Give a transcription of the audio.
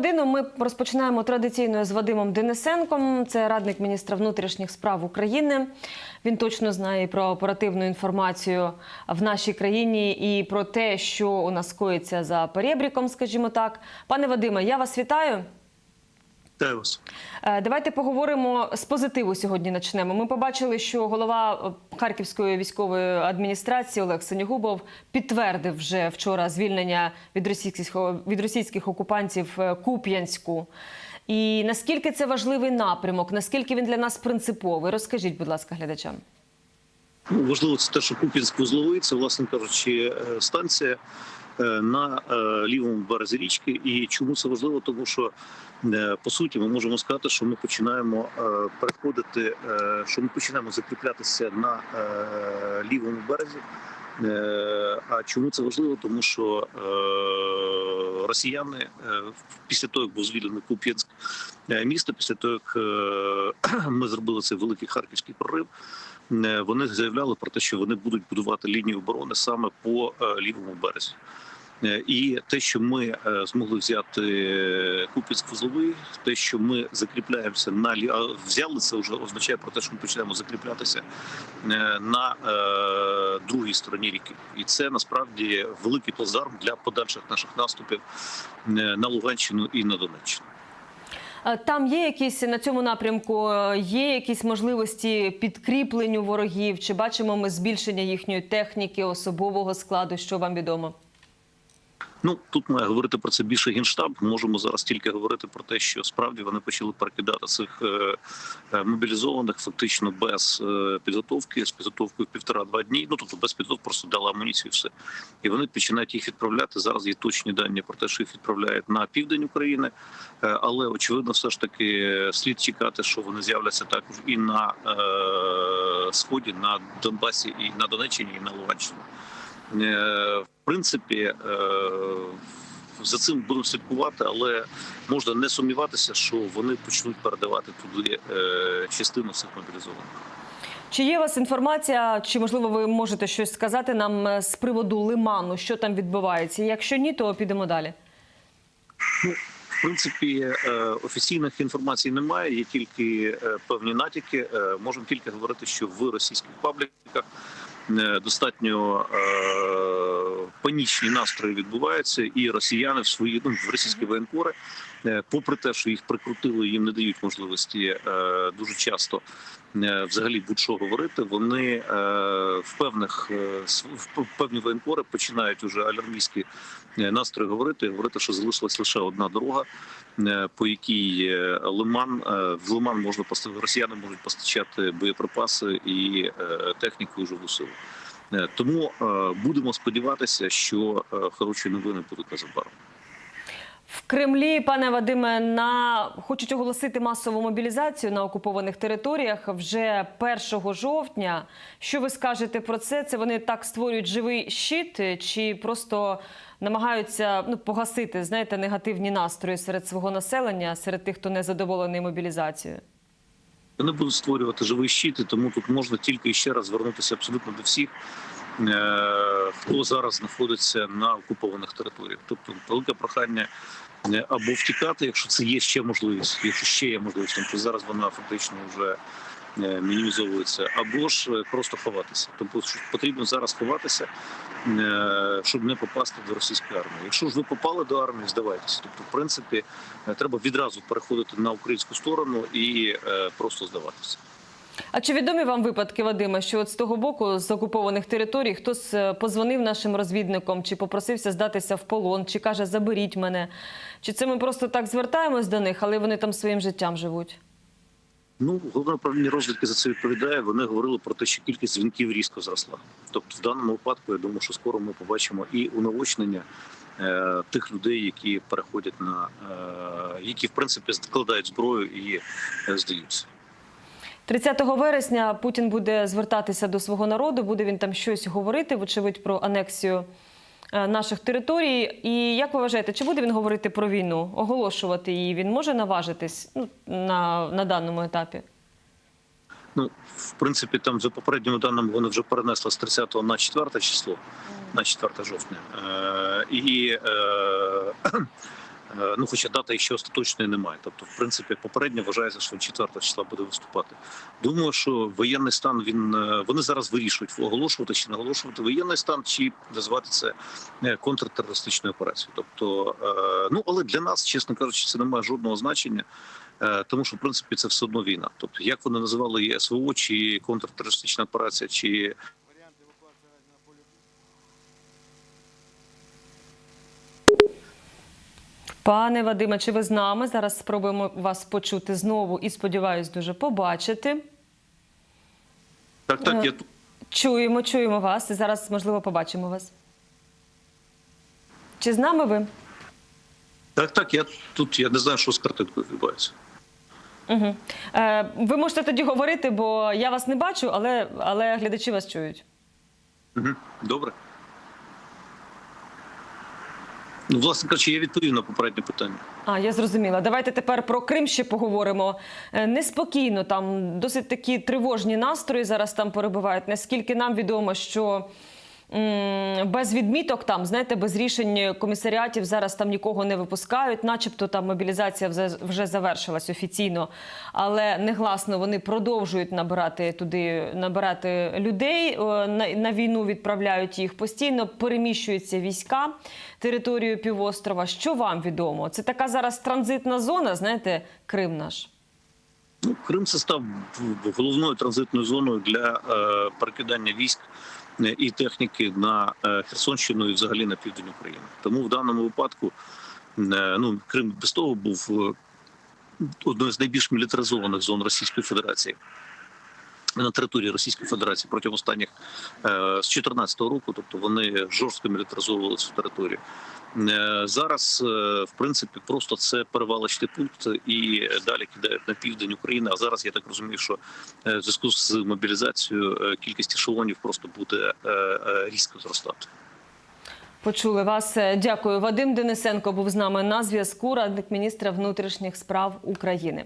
годину ми розпочинаємо традиційно з Вадимом Денисенком. Це радник міністра внутрішніх справ України. Він точно знає про оперативну інформацію в нашій країні і про те, що у нас коїться за перебріком, скажімо так. Пане Вадиме, я вас вітаю. Вітаю вас. Е, Давайте поговоримо з позитиву сьогодні. Почнемо. Ми побачили, що голова е, Харківської військової адміністрації Олег Синігубов підтвердив вже вчора звільнення від російських від російських окупантів е, Куп'янську. І наскільки це важливий напрямок, наскільки він для нас принциповий? Розкажіть, будь ласка, глядачам. Ну, важливо це те, що Куп'янськ вузловий, це, власне кажучи, станція на е, лівому березі річки. І чому це важливо? Тому що е, по суті ми можемо сказати, що ми починаємо е, переходити, е, що ми починаємо закріплятися на е, лівому березі. Е, А чому це важливо? Тому що е, росіяни е, після того, як був звільнений Куп'янськ е, місто, після того як е, ми зробили цей великий харківський прорив. Е, Вони заявляли про те, що вони будуть будувати лінію оборони саме по е, лівому березі. Е, І те, що ми змогли взяти Куп'янськ вузловий, те, що ми закріпляємося на лі... взяли, це вже означає про те, що ми починаємо закріплятися на другій стороні ріки, і це насправді великий плацдарм для подальших наших наступів на Луганщину і на Донеччину. Е, Там є якісь на цьому напрямку, е, є якісь можливості підкріпленню ворогів? Чи бачимо ми збільшення їхньої техніки, особового складу? Що вам відомо? Ну тут має говорити про це більше генштаб. Можемо зараз тільки говорити про те, що справді вони почали перекидати цих е, е, мобілізованих фактично без е, підготовки, з підготовкою півтора-два дні. Ну тобто без підготовки просто дали амуніцію, все і вони починають їх відправляти. Зараз є точні дані про те, що їх відправляють на південь України, але очевидно, все ж таки слід чекати, що вони з'являться також і на сході, на Донбасі, і на Донеччині, і на Луганщині. Е, В принципі, е, за цим будемо слідкувати, але можна не сумніватися, що вони почнуть передавати туди е, частину цих мобілізованих. Чи є у вас інформація, чи можливо ви можете щось сказати нам з приводу лиману, що там відбувається? Якщо ні, то підемо далі. В принципі, офіційних інформацій немає, є тільки певні натяки. Можемо тільки говорити, що в російських пабліках достатньо панічні настрої відбуваються, і росіяни в свої ну, в російські воєнкори, е, попри те, що їх прикрутили, їм не дають можливості е, дуже часто е, взагалі будь-що говорити. Вони в певних в певні воєнкори починають уже алярмійські настрої говорити, говорити, що залишилась лише одна дорога, по якій лиман в лиман можна поставити росіяни можуть постачати боєприпаси і техніку і живу силу. Е, Тому е, будемо сподіватися, що е, хороші новини будуть незабаром. В Кремлі, пане Вадиме, на хочуть оголосити масову мобілізацію на окупованих територіях вже 1 жовтня. Що ви скажете про це? Це вони так створюють живий щит, чи просто намагаються ну, погасити знаєте, негативні настрої серед свого населення, серед тих, хто не задоволений мобілізацією? Вони будуть створювати живий щит, і тому тут можна тільки ще раз звернутися абсолютно до всіх, е, хто зараз знаходиться на окупованих територіях. Тобто, велике прохання е, або втікати, якщо це є ще можливість, якщо ще є можливість, тому що зараз вона фактично вже мінімізовується, або ж е, просто ховатися. Тобто потрібно зараз ховатися, е, щоб не попасти до російської армії. Якщо ж ви попали до армії, здавайтеся. Тобто, в принципі, е, треба відразу переходити на українську сторону і е, просто здаватися. А чи відомі вам випадки, Вадиме, що от з того боку, з окупованих територій, хтось е, позвонив нашим розвідникам, чи попросився здатися в полон, чи каже, заберіть мене? Чи це ми просто так звертаємось до них, але вони там своїм життям живуть? Ну, головне управління розвідки за це відповідає. Вони говорили про те, що кількість дзвінків різко зросла. Тобто, в даному випадку, я думаю, що скоро ми побачимо і унавочнення е, тих людей, які переходять на е, які в принципі складають зброю і е, здаються. 30 вересня Путін буде звертатися до свого народу, буде він там щось говорити, вочевидь, про анексію наших територій. І як ви вважаєте, чи буде він говорити про війну, оголошувати її? Він може наважитись ну, на, на даному етапі? Ну, в принципі, там за попередніми даними вони вже перенесли з 30 на 4 число, на 4 жовтня. Е, і е, Е, Ну, хоча дата ще остаточної немає. Тобто, в принципі, попередньо вважається, що 4 числа буде виступати. Думаю, що воєнний стан він е, вони зараз вирішують оголошувати чи не оголошувати воєнний стан, чи називати це е, контртерористичною операцією. Тобто, е, ну але для нас, чесно кажучи, це не має жодного значення. Е, Тому що в принципі це все одно війна. Тобто, як вони називали її СВО, чи контртерористична операція, чи Пане Вадиме, чи ви з нами? Зараз спробуємо вас почути знову і сподіваюсь дуже побачити. так, так Е, я тут. Чуємо, чуємо вас і зараз, можливо, побачимо вас. Чи з нами ви? Так, так, я тут. Я не знаю, що з картинкою відбувається. Угу. Е, ви можете тоді говорити, бо я вас не бачу, але, але глядачі вас чують. Угу. Добре. Ну, власне кажучи, я відповів на попереднє питання. А, я зрозуміла. Давайте тепер про Крим ще поговоримо. Е, Неспокійно, там досить такі тривожні настрої зараз там перебувають. Наскільки нам відомо, що без відміток там, знаєте, без рішень комісаріатів зараз там нікого не випускають, начебто там мобілізація вже, вже завершилась офіційно, але негласно вони продовжують набирати туди, набирати людей. е, На, на війну відправляють їх постійно, переміщуються війська територію півострова. Що вам відомо? Це така зараз транзитна зона, знаєте, Крим наш. Ну, Крим це став головною транзитною зоною для е, перекидання військ і техніки на е, Херсонщину і взагалі на південь України. Тому в даному випадку е, ну, Крим без того був е, одною з найбільш мілітаризованих зон Російської Федерації. На території Російської Федерації протягом останніх е, з 2014 року, тобто вони жорстко мілітаризовували цю територію. Е, Зараз, е, в принципі, просто це перевалочний пункт і далі кидають на південь України. А зараз я так розумію, що в зв'язку з мобілізацією кількість ешелонів просто буде різко зростати. Почули вас. Дякую. Вадим Денисенко був з нами на зв'язку, радник міністра внутрішніх справ України.